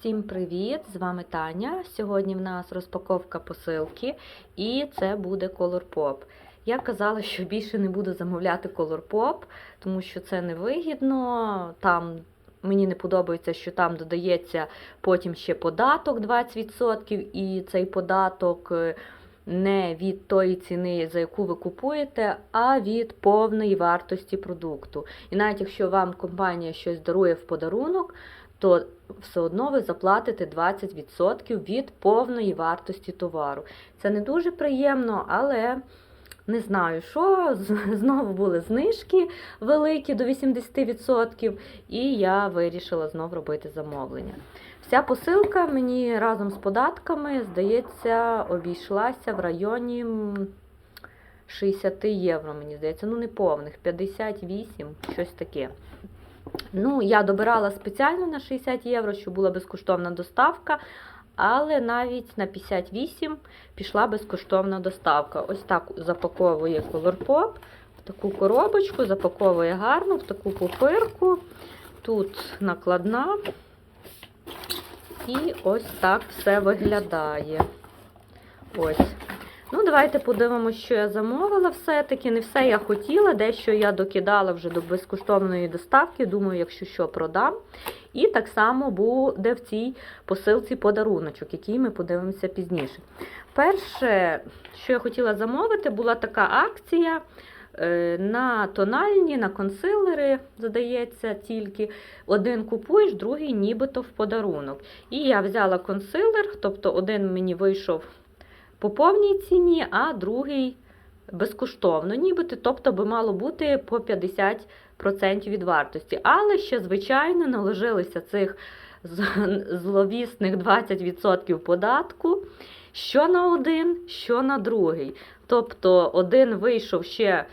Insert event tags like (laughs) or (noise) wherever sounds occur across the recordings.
Всім привіт! З вами Таня. Сьогодні в нас розпаковка посилки, і це буде Color Pop. Я казала, що більше не буду замовляти Color Pop, тому що це невигідно. Там мені не подобається, що там додається потім ще податок 20%, і цей податок е, не від тої ціни, за яку ви купуєте, а від повної вартості продукту. І навіть якщо вам компанія щось дарує в подарунок, то все одно ви заплатите 20% від повної вартості товару. Це не дуже приємно, але не знаю, що знову були знижки великі до 80%, і я вирішила знов робити замовлення. Вся посилка мені разом з податками, здається, обійшлася в районі 60 євро, мені здається, ну не повних, 58, щось таке. Ну, я добирала спеціально на 60 євро, щоб була безкоштовна доставка, але навіть на 58 пішла безкоштовна доставка. Ось так запаковує Colorpop в таку коробочку, запаковує гарно, в таку пупирку. Тут накладна. І ось так все виглядає. Ось. Давайте подивимося, що я замовила все-таки. Не все я хотіла, дещо я докидала вже до безкоштовної доставки. Думаю, якщо що, продам. І так само буде в цій посилці подаруночок, який ми подивимося пізніше. Перше, що я хотіла замовити, була така акція е, на тональні, на консилери, здається, тільки один купуєш, другий нібито в подарунок. І я взяла консилер, тобто один мені вийшов по повній ціні, а другий безкоштовно, нібито, тобто би мало бути по 50% від вартості. Але ще, звичайно, наложилися цих зловісних 20% податку, що на один, що на другий. Тобто один вийшов ще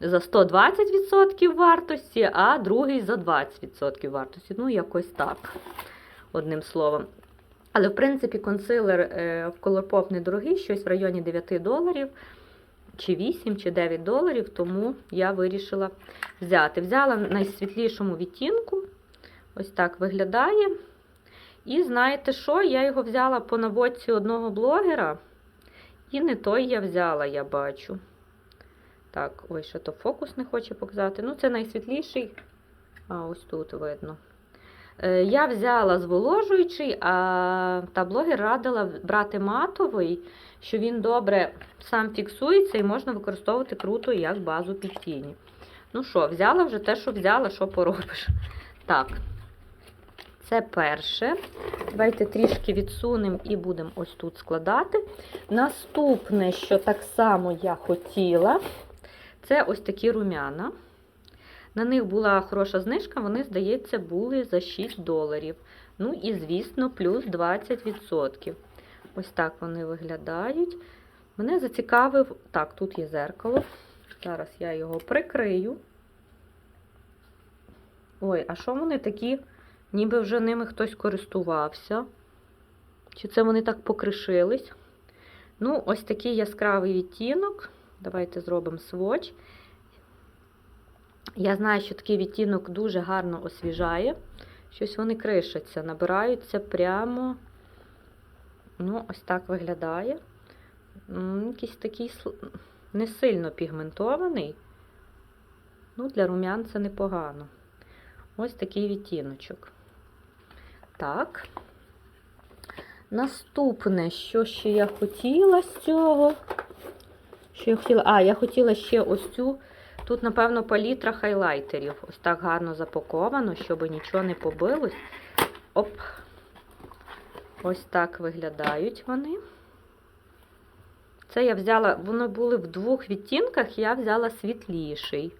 за 120% вартості, а другий за 20% вартості. Ну, якось так, одним словом. Але, в принципі, консилер е, в Colourpop недорогий, щось в районі 9 доларів, чи 8, чи 9 доларів, тому я вирішила взяти. Взяла в найсвітлішому відтінку, ось так виглядає. І знаєте що? Я його взяла по наводці одного блогера, і не той я взяла, я бачу. Так, ой, ще то фокус не хоче показати. Ну, це найсвітліший. А ось тут видно. Е, Я взяла зволожуючий, а та блогер радила брати матовий, що він добре сам фіксується і можна використовувати круто як базу під тіні. Ну що, взяла вже те, що взяла, що поробиш. Так, це перше. Давайте трішки відсунемо і будемо ось тут складати. Наступне, що так само я хотіла, це ось такі рум'яна. На них була хороша знижка, вони, здається, були за 6 доларів. Ну і, звісно, плюс 20%. Ось так вони виглядають. Мене зацікавив. Так, тут є зеркало. Зараз я його прикрию. Ой, а що вони такі, ніби вже ними хтось користувався? Чи це вони так покришились? Ну, ось такий яскравий відтінок. Давайте зробимо сводч. Я знаю, що такий відтінок дуже гарно освіжає. Щось вони кришаться, набираються прямо. Ну, ось так виглядає. Якийсь такий не сильно пігментований. Ну, для рум'ян це непогано. Ось такий відтіночок. Так. Наступне, що ще я хотіла з цього? Що я хотіла? А, я хотіла ще ось цю. Тут, напевно, палітра хайлайтерів. Ось так гарно запаковано, щоб нічого не побилось. Оп. Ось так виглядають вони. Це я взяла, вони були в двох відтінках, я взяла світліший.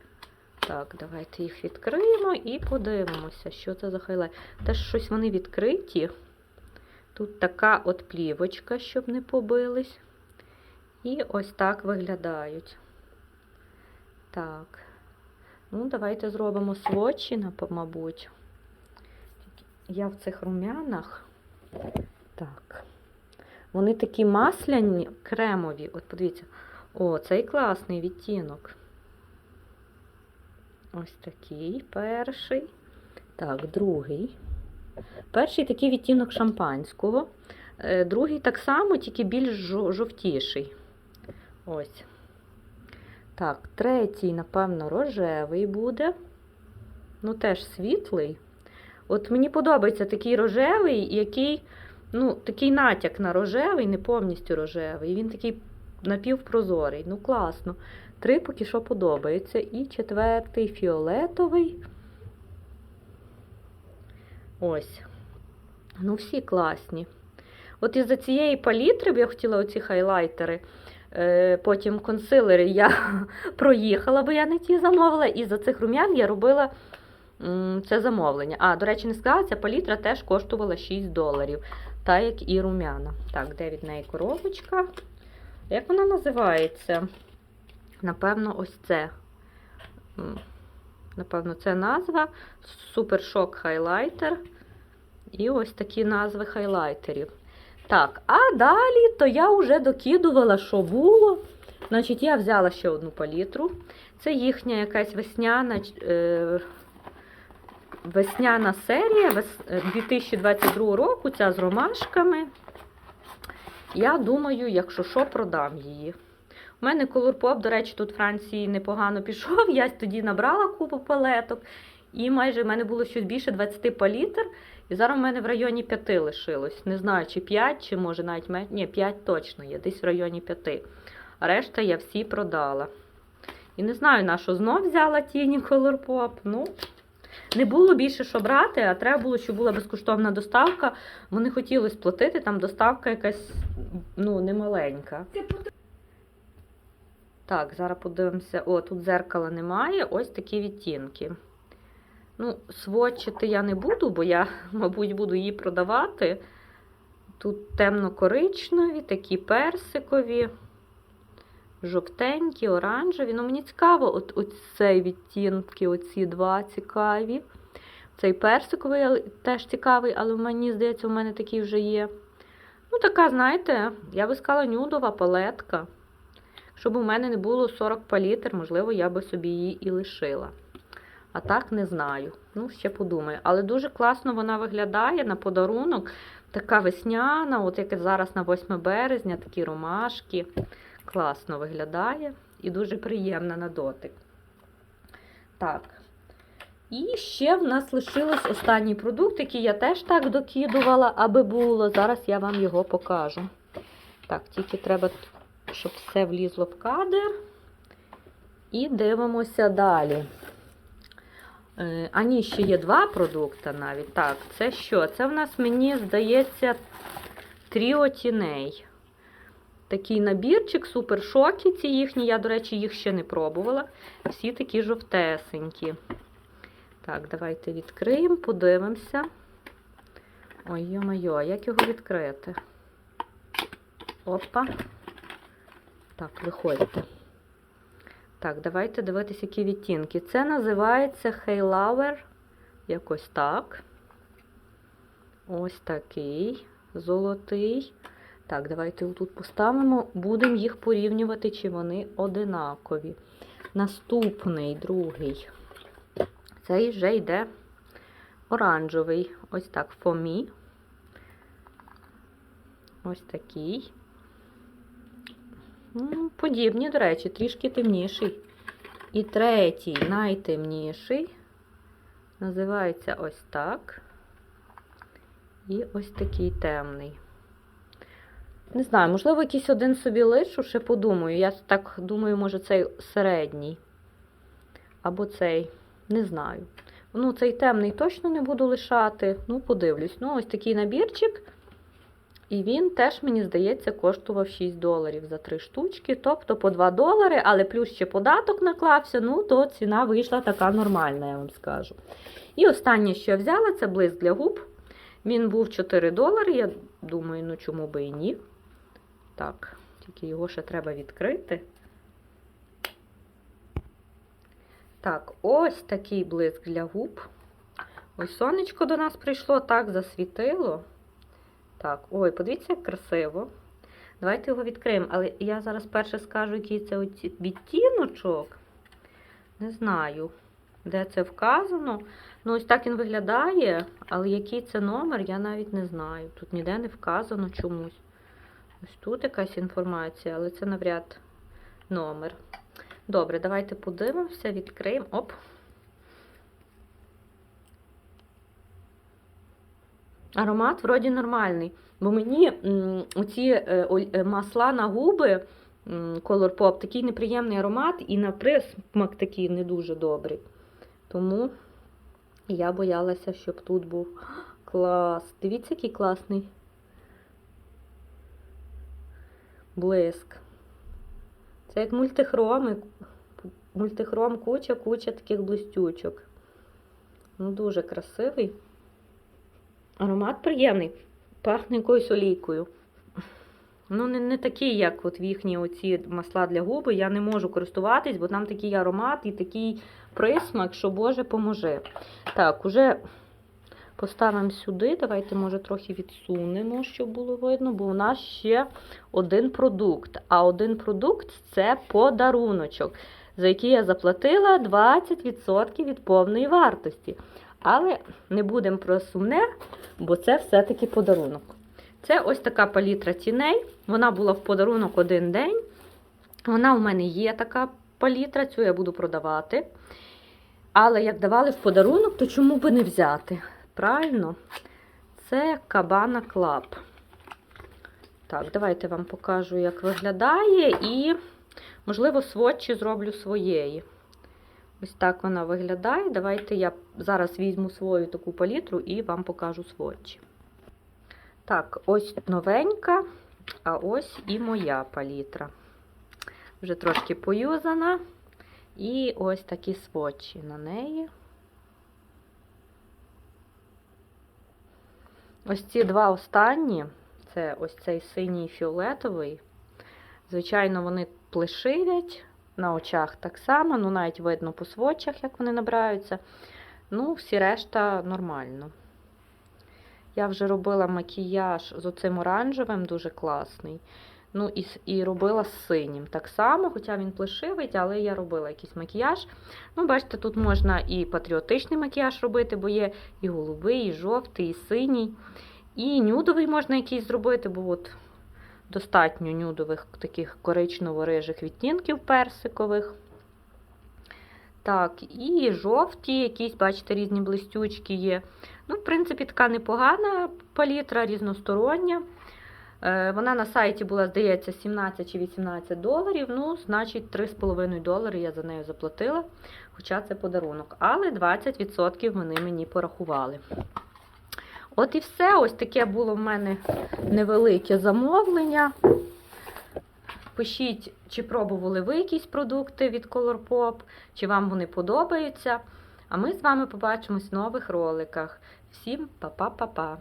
Так, давайте їх відкриємо і подивимося, що це за хайлайт. Теж щось вони відкриті. Тут така от плівочка, щоб не побились. І ось так виглядають. Так. Ну, давайте зробимо свочі, мабуть. Я в цих рум'янах. Так. Вони такі масляні, кремові. От подивіться. О, цей класний відтінок. Ось такий перший. Так, другий. Перший такий відтінок шампанського. Е, Другий так само, тільки більш жовтіший. Ось. Так, третій, напевно, рожевий буде. Ну, теж світлий. От мені подобається такий рожевий, який, ну, такий натяк на рожевий, не повністю рожевий. Він такий напівпрозорий. Ну, класно. Три поки що подобаються. І четвертий фіолетовий. Ось. Ну, всі класні. От із-за цієї палітри б я хотіла оці хайлайтери. Е, Потім консилери я (laughs) проїхала, бо я не ті замовила. І за цих рум'ян я робила це замовлення. А, до речі, не сказала, ця палітра теж коштувала 6 доларів, так як і рум'яна. Так, де від неї коробочка? Як вона називається? Напевно, ось це. Напевно, це назва. Супер шок хайлайтер. І ось такі назви хайлайтерів. Так, а далі то я вже докидувала, що було. Значить, я взяла ще одну палітру. Це їхня якась весняна, е, весняна серія вес- е, 2022 року, ця з ромашками. Я думаю, якщо що, продам її. У мене Colourpop, до речі, тут в Франції непогано пішов. (laughs) Я тоді набрала купу палеток. І майже в мене було щось більше 20 палітр. І зараз в мене в районі 5 лишилось. Не знаю, чи 5, чи може навіть менше. Ні, 5 точно є, десь в районі 5. А решта я всі продала. І не знаю, на що знов взяла тіні Colourpop. Ну, не було більше що брати, а треба було, щоб була безкоштовна доставка. Вони хотіли сплатити, там доставка якась ну, немаленька. Так, зараз подивимося. О, тут зеркала немає. Ось такі відтінки. Ну, сводчити я не буду, бо я, (laughs) мабуть, буду її продавати. Тут темно-коричневі, такі персикові, жовтенькі, оранжеві. Ну, мені цікаво, от, от цей відтінки, оці два цікаві. Цей персиковий теж цікавий, але мені здається, у мене такий вже є. Ну, така, знаєте, я би сказала, нюдова палетка. Щоб у мене не було 40 палітр, можливо, я би собі її і лишила. А так не знаю. Ну, ще подумаю. Але дуже класно вона виглядає на подарунок. Така весняна, от як зараз на 8 березня, такі ромашки. Класно виглядає і дуже приємна на дотик. Так. І ще в нас лишилось останній продукт, який я теж так докидувала, аби було. Зараз я вам його покажу. Так, тільки треба, щоб все влізло в кадр. І дивимося далі. Е, А ні, ще є два продукти навіть. Так, це що? Це в нас, мені здається, тріо тіней. Такий набірчик, супер шоки ці їхні. Я, до речі, їх ще не пробувала. Всі такі жовтесенькі. Так, давайте відкриємо, подивимося. Ой, йо-моє, а як його відкрити? Опа. Так, виходьте. Так, давайте дивитися, які відтінки. Це називається Haylover. Якось так. Ось такий золотий. Так, давайте тут поставимо. Будемо їх порівнювати, чи вони одинакові. Наступний, другий. Цей вже йде оранжевий. Ось так, фомі. Ось такий. Ну, Подібні, до речі, трішки темніший. І третій, найтемніший, називається ось так. І ось такий темний. Не знаю, можливо, якийсь один собі лишу, ще подумаю. Я так думаю, може, цей середній. Або цей. Не знаю. Ну, цей темний точно не буду лишати. Ну, подивлюсь. Ну, ось такий набірчик. І він теж, мені здається, коштував 6 доларів за 3 штучки, тобто по 2 долари, але плюс ще податок наклався, ну то ціна вийшла така нормальна, я вам скажу. І останнє, що я взяла, це блиск для губ. Він був 4 долари. Я думаю, ну чому би і ні. Так, тільки його ще треба відкрити. Так, ось такий блиск для губ. Ось сонечко до нас прийшло, так засвітило. Так, ой, подивіться, як красиво. Давайте його відкриємо. Але я зараз перше скажу, який це відтіночок. Не знаю. де це вказано. Ну, ось так він виглядає, але який це номер, я навіть не знаю. Тут ніде не вказано чомусь. Ось тут якась інформація, але це навряд номер. Добре, давайте подивимося, відкриємо. Оп. Аромат вроді нормальний. Бо мені м, оці е, е, масла на губи, Color Pop, такий неприємний аромат, і на присмак такий не дуже добрий. Тому я боялася, щоб тут був клас. Дивіться, який класний блиск. Це як мультихроми. Мультихром куча, куча таких блистючок. Ну, дуже красивий. Аромат приємний. Пахне якоюсь олійкою. Ну, не, не такий, як от в їхні оці масла для губи. Я не можу користуватись, бо там такий аромат і такий присмак, що Боже поможе. Так, уже поставимо сюди. Давайте, може, трохи відсунемо, щоб було видно, бо у нас ще один продукт. А один продукт це подаруночок, за який я заплатила 20% від повної вартості. Але не будемо про сумне, бо це все-таки подарунок. Це ось така палітра тіней. Вона була в подарунок один день. Вона у мене є така палітра, цю я буду продавати. Але як давали в подарунок, то чому би не взяти? Правильно? Це Кабана Club. Так, давайте вам покажу, як виглядає, і, можливо, сводчі зроблю своєї. Ось так вона виглядає. Давайте я зараз візьму свою таку палітру і вам покажу сводчі. Так, ось новенька, а ось і моя палітра. Вже трошки поюзана. І ось такі сводчі на неї. Ось ці два останні, це ось цей синій фіолетовий. Звичайно, вони плешивять на очах так само, ну навіть видно по сводчах, як вони набираються. Ну, всі решта нормально. Я вже робила макіяж з оцим оранжевим, дуже класний. Ну, і, і робила з синім. Так само, хоча він плешивий, але я робила якийсь макіяж. Ну, бачите, тут можна і патріотичний макіяж робити, бо є і голубий, і жовтий, і синій. І нюдовий можна якийсь зробити, бо от достатньо нюдових таких коричнево-рижих відтінків персикових. Так, і жовті, якісь, бачите, різні блистючки є. Ну, в принципі, така непогана палітра, різностороння. Е, Вона на сайті була, здається, 17 чи 18 доларів. Ну, значить, 3,5 долари я за нею заплатила, хоча це подарунок. Але 20% вони мені порахували. От і все. Ось таке було в мене невелике замовлення. Пишіть, чи пробували ви якісь продукти від Colourpop, чи вам вони подобаються. А ми з вами побачимось в нових роликах. Всім па-па-па-па!